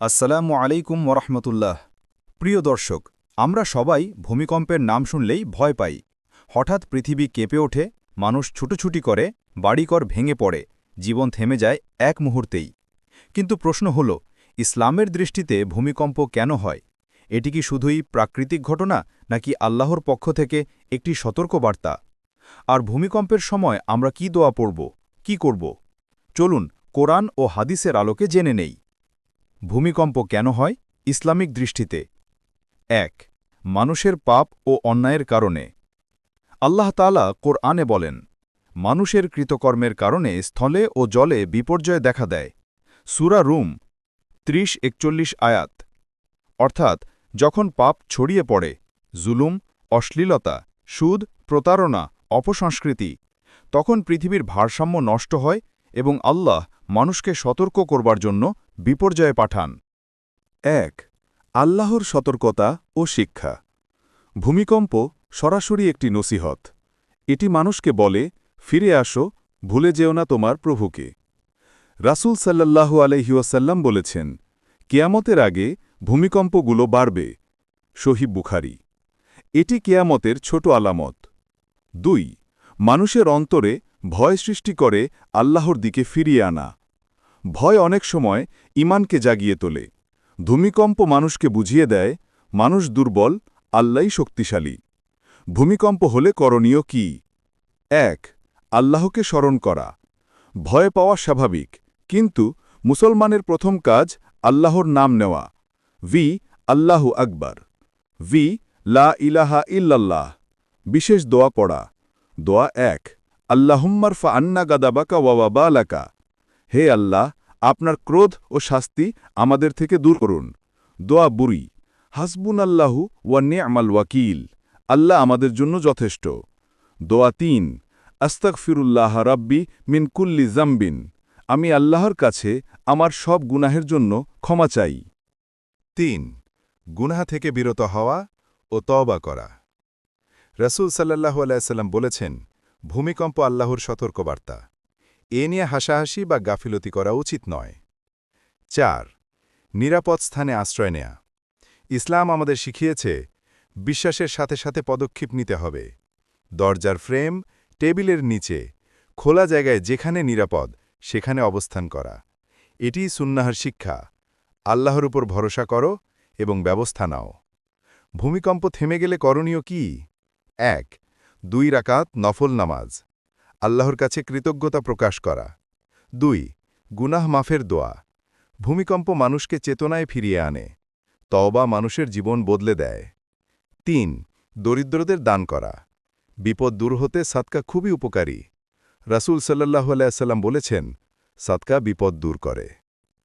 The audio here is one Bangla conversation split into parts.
আসসালামু আলাইকুম ওরহমতুল্লাহ প্রিয় দর্শক, আমরা সবাই ভূমিকম্পের নাম শুনলেই ভয় পাই। হঠাৎ পৃথিবী কেঁপে ওঠে, মানুষ ছুটোছুটি করে, বাড়িঘর ভেঙে পড়ে, জীবন থেমে যায় এক মুহূর্তেই। কিন্তু প্রশ্ন হল, ইসলামের দৃষ্টিতে ভূমিকম্প কেন হয়? এটি কি শুধুই প্রাকৃতিক ঘটনা, নাকি আল্লাহর পক্ষ থেকে একটি সতর্কবার্তা? আর ভূমিকম্পের সময় আমরা কি দোয়া পড়ব, কি করব? চলুন কোরআন ও হাদিসের আলোকে জেনে নেই। ভূমিকম্প কেন হয়? ইসলামিক দৃষ্টিতে। এক, মানুষের পাপ ও অন্যায়ের কারণে। আল্লাহ তালা কোরআনে বলেন, মানুষের কৃতকর্মের কারণে স্থলে ও জলে বিপর্যয় দেখা দেয়। সুরা রুম, ত্রিশ একচল্লিশ আয়াত। অর্থাৎ, যখন পাপ ছড়িয়ে পড়ে, জুলুম, অশ্লীলতা, সুদ, প্রতারণা, অপসংস্কৃতি, তখন পৃথিবীর ভারসাম্য নষ্ট হয় এবং আল্লাহ মানুষকে সতর্ক করবার জন্য বিপর্যয়ে পাঠান। এক, আল্লাহর সতর্কতা ও শিক্ষা। ভূমিকম্প সরাসরি একটি নসিহত। এটি মানুষকে বলে, ফিরে আসো, ভুলে যেও না তোমার প্রভুকে। রাসূল সাল্লাল্লাহু আলহিউসাল্লাম বলেছেন, কেয়ামতের আগে ভূমিকম্পগুলো বাড়বে। শহীব বুখারি। এটি কেয়ামতের ছোট আলামত। দুই, মানুষের অন্তরে ভয় সৃষ্টি করে আল্লাহর দিকে ফিরিয়ে আনা। ভয় অনেক সময় ইমানকে জাগিয়ে তোলে। ভূমিকম্প মানুষকে বুঝিয়ে দেয়, মানুষ দুর্বল আল্লাই শক্তিশালী। ভূমিকম্প হলে করণীয় কি? এক, আল্লাহকে স্মরণ করা। ভয় পাওয়া স্বাভাবিক, কিন্তু মুসলমানের প্রথম কাজ আল্লাহর নাম নেওয়া। ভি, আল্লাহু আকবার। ভি, লা ইলাহা ইল্লাল্লাহ। বিশেষ দোয়া পড়া। দোয়া এক আল্লাহুম্মার ফা আন্না গাদাবাকা ওয়াবালাকা। হে আল্লাহ, আপনার ক্রোধ ও শাস্তি আমাদের থেকে দূর করুন। দোয়া বুড়ি হাসবুন আল্লাহু ওয়া আমাল ওয়াকিল। আল্লাহ আমাদের জন্য যথেষ্ট। দোয়া তিন। আস্তাক ফিরুল্লাহ রাব্বি মিন কুল্লি জাম্বিন আমি আল্লাহর কাছে আমার সব গুনাহের জন্য ক্ষমা চাই। তিন। গুনাহ থেকে বিরত হওয়া ও তওবা করা। রসুল সাল্লাহু আলাইসাল্লাম বলেছেন, ভূমিকম্প আল্লাহর সতর্কবার্তা। এ নিয়ে হাসাহাসি বা গাফিলতি করা উচিত নয়। চার, নিরাপদ স্থানে আশ্রয় নেয়া। ইসলাম আমাদের শিখিয়েছে, বিশ্বাসের সাথে সাথে পদক্ষেপ নিতে হবে। দরজার ফ্রেম, টেবিলের নিচে, খোলা জায়গায় যেখানে নিরাপদ, সেখানে অবস্থান করা। এটিই সুন্নাহার শিক্ষা। আল্লাহর উপর ভরসা করো এবং ব্যবস্থা নাও। ভূমিকম্প থেমে গেলে করণীয় কি? এক, দুই রাকাত নফল নামাজ। আল্লাহর কাছে কৃতজ্ঞতা প্রকাশ করা। দুই, গুনাহ মাফের দোয়া। ভূমিকম্প মানুষকে চেতনায় ফিরিয়ে আনে। তওবা মানুষের জীবন বদলে দেয়। তিন, দরিদ্রদের দান করা। বিপদ দূর হতে সাতকা খুবই উপকারী। রাসুল সাল্লাহ আলাইসাল্লাম বলেছেন সাতকা বিপদ দূর করে।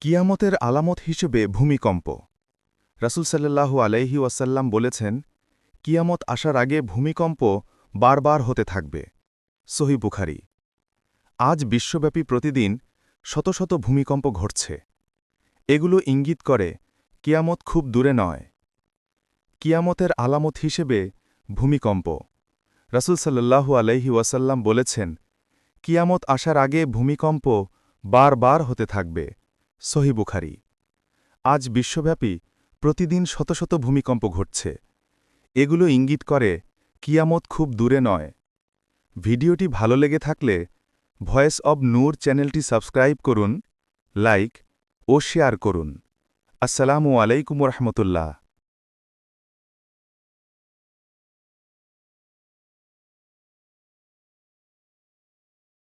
কিয়ামতের আলামত হিসেবে ভূমিকম্প। রাসুল সাল্লাহু আলাইহি ওয়াসাল্লাম বলেছেন, কিয়ামত আসার আগে ভূমিকম্প বারবার হতে থাকবে। সহি বুখারি। আজ বিশ্বব্যাপী প্রতিদিন শত শত ভূমিকম্প ঘটছে। এগুলো ইঙ্গিত করে কিয়ামত খুব দূরে নয়। কিয়ামতের আলামত হিসেবে ভূমিকম্প। রাসুল সাল্লাহু আলাইহি ওয়াসাল্লাম বলেছেন, কিয়ামত আসার আগে ভূমিকম্প বারবার হতে থাকবে। সহি বুখারি। আজ বিশ্বব্যাপী প্রতিদিন শত শত ভূমিকম্প ঘটছে। এগুলো ইঙ্গিত করে কিয়ামত খুব দূরে নয়। ভিডিওটি ভালো লেগে থাকলে ভয়েস অব নূর চ্যানেলটি সাবস্ক্রাইব করুন, লাইক ও শেয়ার করুন। আসসালামু আলাইকুম রহমতুল্লাহ।